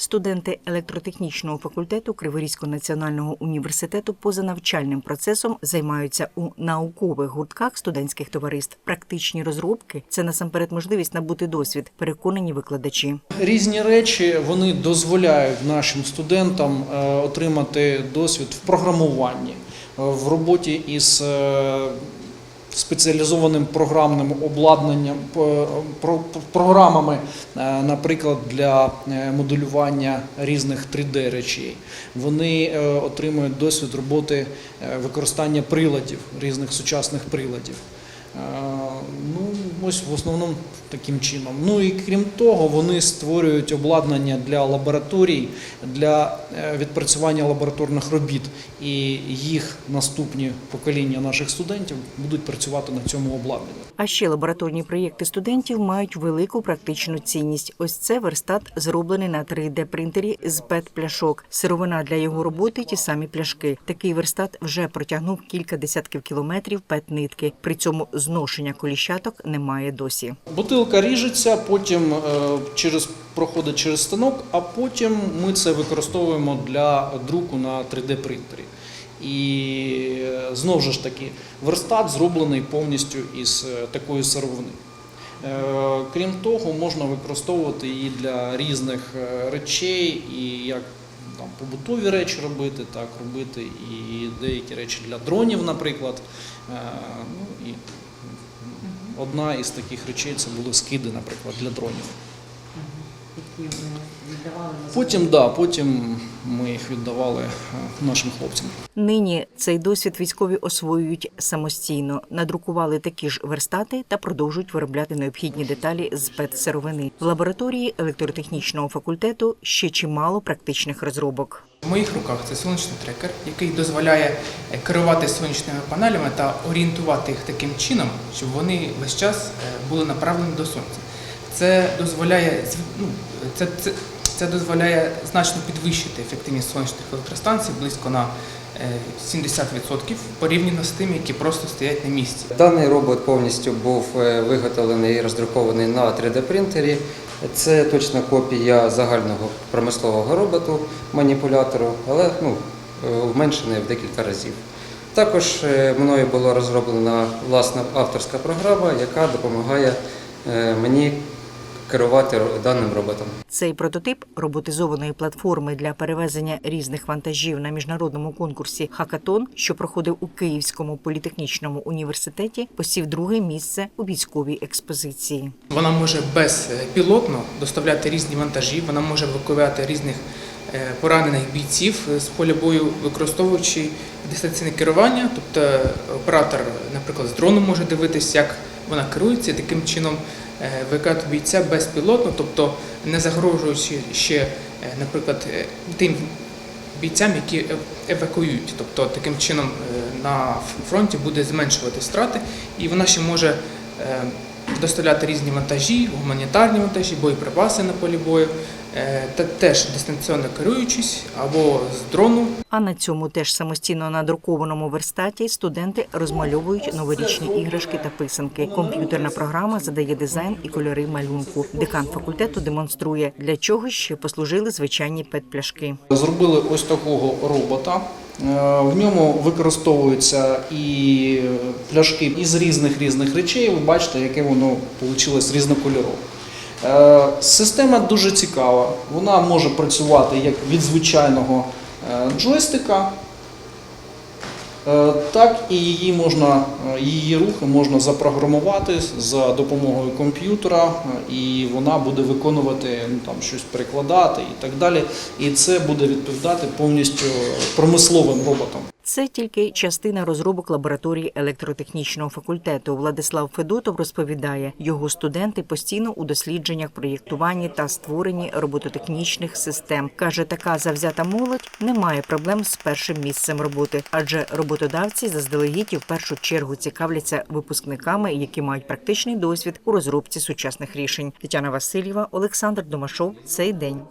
Студенти електротехнічного факультету Криворізького національного університету поза навчальним процесом займаються у наукових гуртках студентських товариств. Практичні розробки це насамперед можливість набути досвід, переконані викладачі. Різні речі вони дозволяють нашим студентам е, отримати досвід в програмуванні, в роботі із е, спеціалізованим програмним обладнанням, програмами, е, наприклад, для е, моделювання різних 3D речей. Вони е, отримують досвід роботи е, використання приладів, різних сучасних приладів. Е, Ну, ось в основному таким чином. Ну і крім того, вони створюють обладнання для лабораторій, для е, відпрацювання лабораторних робіт. І їх наступні покоління наших студентів будуть працювати на цьому обладнанні. А ще лабораторні проєкти студентів мають велику практичну цінність. Ось це верстат зроблений на 3D принтері з пет-пляшок. Сировина для його роботи ті самі пляшки. Такий верстат вже протягнув кілька десятків кілометрів пет-нитки. При цьому зношення коліщаток немає досі. Бутилка ріжеться, потім е, через проходить через станок, а потім ми це використовуємо для друку на 3D принтері. І е, знову ж таки, верстат зроблений повністю із е, такої сировини. Крім того, можна використовувати її для різних речей, і як там, побутові речі робити, так робити і деякі речі для дронів, наприклад. Ну, і одна із таких речей це були скиди, наприклад, для дронів. Потім, да, потім ми їх віддавали е, нашим хлопцям. Нині цей досвід військові освоюють самостійно, надрукували такі ж верстати та продовжують виробляти необхідні деталі з пет-сировини. В лабораторії електротехнічного факультету ще чимало практичних розробок. В моїх руках це сонячний трекер, який дозволяє е, керувати сонячними панелями та орієнтувати їх таким чином, щоб вони весь час е, були направлені до сонця. Це дозволяє ну, це, це, це дозволяє значно підвищити ефективність сонячних електростанцій близько на 70% порівняно з тими, які просто стоять на місці. Даний робот повністю був е, виготовлений і роздрукований на 3D-принтері. Це точна копія загального промислового роботу маніпулятору, але ну, е, вменшений в декілька разів. Також е, мною була розроблена власна авторська програма, яка допомагає е, мені керувати даним роботом. Цей прототип роботизованої платформи для перевезення різних вантажів на міжнародному конкурсі Хакатон, що проходив у Київському політехнічному університеті, посів друге місце у військовій експозиції. Вона може безпілотно доставляти різні вантажі, вона може евакуювати різних е, поранених бійців з поля бою, використовуючи дистанційне керування. Тобто е, оператор, наприклад, з дрону може дивитися, як вона керується, таким чином е, викати бійця безпілотно, тобто не загрожуючи ще, е, наприклад, е, тим бійцям, які ев- евакуюють. Тобто таким чином на фронті буде зменшувати страти, і вона ще може доставляти різні вантажі, гуманітарні вантажі, боєприпаси на полі бою, е, та теж дистанційно керуючись або з дрону А на цьому теж самостійно надрукованому верстаті студенти розмальовують новорічні іграшки та писанки. Комп'ютерна програма задає дизайн і кольори малюнку. Декан факультету демонструє, для чого ще послужили звичайні пет-пляшки. Зробили ось такого робота. Е, В ньому використовуються і пляшки із різних різних речей. Ви бачите, яке воно вийшло різнокольорове. Е, Система дуже цікава. Вона може працювати як від звичайного е, джойстика, так і її можна, е, її рухи можна запрограмувати за допомогою комп'ютера, е, і вона буде виконувати ну, там, щось перекладати і так далі. І це буде відповідати повністю промисловим роботам. Це тільки частина розробок лабораторії електротехнічного факультету. Владислав Федотов розповідає, його студенти постійно у дослідженнях, проєктуванні та створенні робототехнічних систем. каже, така завзята молодь не має проблем з першим місцем роботи, адже роботодавці заздалегідь в першу чергу цікавляться випускниками, які мають практичний досвід у розробці сучасних рішень. Тетяна Васильєва, Олександр Домашов. Цей день.